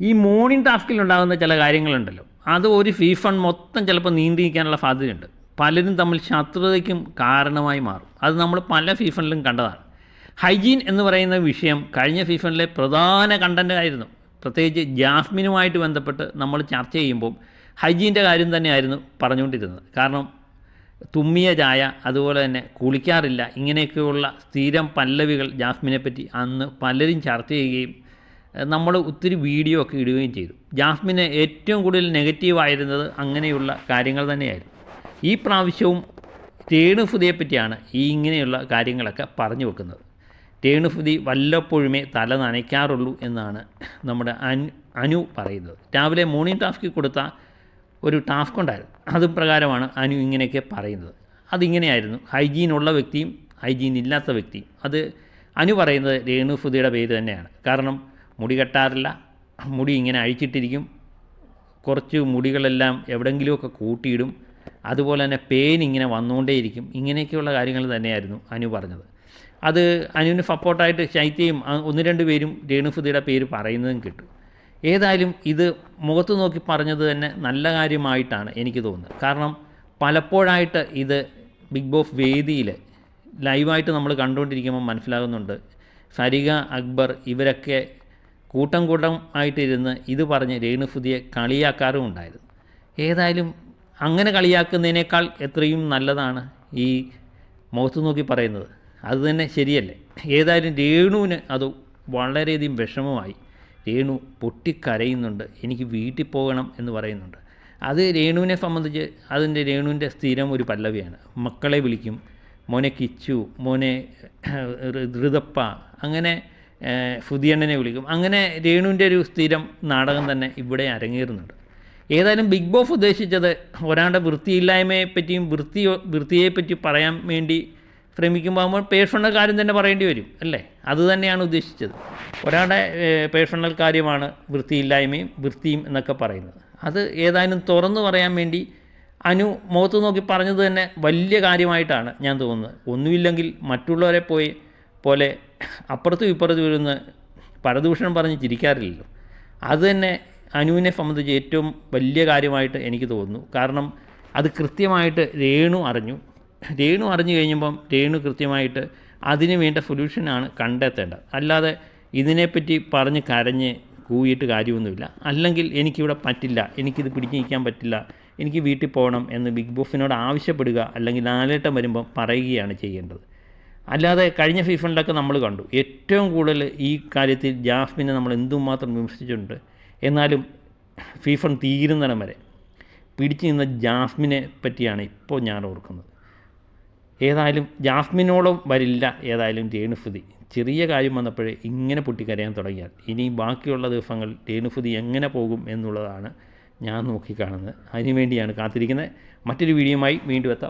ഈ മോർണിംഗ് ടാസ്കിൽ ഉണ്ടാകുന്ന ചില കാര്യങ്ങളുണ്ടല്ലോ. അത് ഒരു ഫീഫൺ മൊത്തം ചിലപ്പോൾ നീണ്ടു നിൽക്കാനുള്ള സാധ്യതയുണ്ട്. പലരും തമ്മിൽ ശത്രുതയ്ക്കും കാരണമായി മാറും. അത് നമ്മൾ പല ഫീഫണിലും കണ്ടതാണ്. ഹൈജീൻ എന്ന് പറയുന്ന വിഷയം കഴിഞ്ഞ ഫീഫണിലെ പ്രധാന കണ്ടന്റ് ആയിരുന്നു. പ്രത്യേകിച്ച് ജാസ്മിനുമായിട്ട് ബന്ധപ്പെട്ട് നമ്മൾ ചർച്ച ചെയ്യുമ്പോൾ ഹൈജീന്റെ കാര്യം തന്നെയായിരുന്നു പറഞ്ഞുകൊണ്ടിരുന്നത്. കാരണം തുമ്മിയ ചായ അതുപോലെ തന്നെ കുളിക്കാറില്ല ഇങ്ങനെയൊക്കെയുള്ള സ്ഥിരം പല്ലവികൾ ജാസ്മിനെ പറ്റി അന്ന് പലരും ചർച്ച ചെയ്യുകയും നമ്മൾ ഒത്തിരി വീഡിയോ ഒക്കെ ഇടുകയും ചെയ്തു. ജാസ്മിന് ഏറ്റവും കൂടുതൽ നെഗറ്റീവായിരുന്നത് അങ്ങനെയുള്ള കാര്യങ്ങൾ തന്നെയായിരുന്നു. ഈ പ്രാവശ്യവും രേണുഫുതിയെ പറ്റിയാണ് ഈ ഇങ്ങനെയുള്ള കാര്യങ്ങളൊക്കെ പറഞ്ഞു വെക്കുന്നത്. രേണുഫുതി വല്ലപ്പോഴുമേ തല നനയ്ക്കാറുള്ളൂ എന്നാണ് നമ്മുടെ അനു പറയുന്നത്. രാവിലെ മോർണിംഗ് ടാസ്കിൽ കൊടുത്ത ഒരു ടാസ്ക് ഉണ്ടായിരുന്നു. അത് പ്രകാരമാണ് അനു ഇങ്ങനെയൊക്കെ പറയുന്നത്. അതിങ്ങനെയായിരുന്നു. ഹൈജീൻ ഉള്ള വ്യക്തിയും ഹൈജീൻ ഇല്ലാത്ത വ്യക്തിയും. അത് അനു പറയുന്നത് രേണുഫുതിയുടെ പേര് തന്നെയാണ്. കാരണം മുടി കെട്ടാറില്ല. മുടി ഇങ്ങനെ അഴിച്ചിട്ടിരിക്കും. കുറച്ച് മുടികളെല്ലാം എവിടെയെങ്കിലുമൊക്കെ കൂട്ടിയിടും. അതുപോലെ തന്നെ പെയിൻ ഇങ്ങനെ വന്നുകൊണ്ടേയിരിക്കും. ഇങ്ങനെയൊക്കെയുള്ള കാര്യങ്ങൾ തന്നെയായിരുന്നു അനു പറഞ്ഞത്. അത് അനുവിന് സപ്പോർട്ടായിട്ട് ശൈത്യയും ഒന്ന് രണ്ട് പേരും രേണുഫുതിയുടെ പേര് പറയുന്നതും കിട്ടും. ഏതായാലും ഇത് മുഖത്ത് നോക്കി പറഞ്ഞത് തന്നെ നല്ല കാര്യമായിട്ടാണ് എനിക്ക് തോന്നുന്നത്. കാരണം പലപ്പോഴായിട്ട് ഇത് ബിഗ് ബോസ് വേദിയിൽ ലൈവായിട്ട് നമ്മൾ കണ്ടുകൊണ്ടിരിക്കുമ്പോൾ മനസ്സിലാകുന്നുണ്ട്. സരിക അക്ബർ ഇവരൊക്കെ കൂട്ടം കൂട്ടം ആയിട്ടിരുന്ന് ഇത് പറഞ്ഞ് രേണുഫുതിയെ കളിയാക്കാറും ഉണ്ടായിരുന്നു. ഏതായാലും അങ്ങനെ കളിയാക്കുന്നതിനേക്കാൾ എത്രയും നല്ലതാണ് ഈ മുഖത്ത് നോക്കി പറയുന്നത്. അത് തന്നെ ശരിയല്ലേ? ഏതായാലും രേണുവിന് അത് വളരെയധികം വിഷമമായി. രേണു പൊട്ടിക്കരയുന്നുണ്ട്. എനിക്ക് വീട്ടിൽ പോകണം എന്ന് പറയുന്നുണ്ട്. അത് രേണുവിനെ സംബന്ധിച്ച് അതിന്റെ രേണുവിന്റെ സ്ഥിരം ഒരു പല്ലവിയാണ്. മക്കളെ വിളിക്കും. മോനെ കിച്ചു മോനെ ഋതപ്പ അങ്ങനെ ഫുതിയണ്ണനെ വിളിക്കും. അങ്ങനെ രേണുവിന്റെ ഒരു സ്ഥിരം നാടകം തന്നെ ഇവിടെ അരങ്ങേറുന്നുണ്ട്. ഏതായാലും ബിഗ് ബോസ് ഉദ്ദേശിച്ചത് ഒരാളുടെ വൃത്തിയില്ലായ്മയെ പറ്റിയും വൃത്തി വൃത്തിയെപ്പറ്റി പറയാൻ വേണ്ടി ശ്രമിക്കുമ്പോൾ പേഴ്സണൽ കാര്യം തന്നെ പറയേണ്ടി വരും അല്ലേ? അത് തന്നെയാണ് ഉദ്ദേശിച്ചത്. ഒരാളുടെ പേഴ്സണൽ കാര്യമാണ് വൃത്തിയില്ലായ്മയും വൃത്തിയും എന്നൊക്കെ പറയുന്നത്. അത് ഏതായാലും തുറന്നു പറയാൻ വേണ്ടി അനു മുഖത്ത് നോക്കി പറഞ്ഞത് തന്നെ വലിയ കാര്യമായിട്ടാണ് ഞാൻ തോന്നുന്നത്. ഒന്നുമില്ലെങ്കിൽ മറ്റുള്ളവരെ പോയി പോലെ അപ്പുറത്തും ഇപ്പുറത്തും ഇരുന്ന് പരദൂഷണം പറഞ്ഞ് ചിരിക്കാറില്ലല്ലോ. അത് തന്നെ അനുവിനെ സംബന്ധിച്ച് ഏറ്റവും വലിയ കാര്യമായിട്ട് എനിക്ക് തോന്നുന്നു. കാരണം അത് കൃത്യമായിട്ട് രേണു അറിഞ്ഞു. രേണു അറിഞ്ഞു കഴിഞ്ഞപ്പം രേണു കൃത്യമായിട്ട് അതിന് വേണ്ട സൊല്യൂഷനാണ് കണ്ടെത്തേണ്ടത്. അല്ലാതെ ഇതിനെപ്പറ്റി പറഞ്ഞ് കരഞ്ഞ് കൂയിട്ട് കാര്യമൊന്നുമില്ല. അല്ലെങ്കിൽ എനിക്കിവിടെ പറ്റില്ല. എനിക്കിത് പിടിച്ചു നിൽക്കാൻ പറ്റില്ല. എനിക്ക് വീട്ടിൽ പോകണം എന്ന് ബിഗ് ബോസിനോട് ആവശ്യപ്പെടുക അല്ലെങ്കിൽ നാലേട്ടം വരുമ്പം പറയുകയാണ് ചെയ്യേണ്ടത്. അല്ലാതെ കഴിഞ്ഞ ഫീഫണിലൊക്കെ നമ്മൾ കണ്ടു. ഏറ്റവും കൂടുതൽ ഈ കാര്യത്തിൽ ജാസ്മിനെ നമ്മൾ എന്തുമാത്രം വിമർശിച്ചിട്ടുണ്ട്? എന്നാലും ഫീഫൺ തീരുന്നിടം വരെ പിടിച്ചു നിന്ന ജാസ്മിനെ പറ്റിയാണ് ഇപ്പോൾ ഞാൻ ഓർക്കുന്നത്. ഏതായാലും ജാസ്മിനോളം വരില്ല ഏതായാലും രേണുഫുതി ചെറിയ കാര്യം വന്നപ്പോഴേ ഇങ്ങനെ പൊട്ടിക്കരയാൻ തുടങ്ങിയാൽ ഇനി ബാക്കിയുള്ള ദിവസങ്ങൾ രേണുഫുതി എങ്ങനെ പോകും എന്നുള്ളതാണ് ഞാൻ നോക്കിക്കാണുന്നത്. അതിനുവേണ്ടിയാണ് കാത്തിരിക്കുന്നത്. മറ്റൊരു വീഡിയോയുമായി വീണ്ടും എത്താം.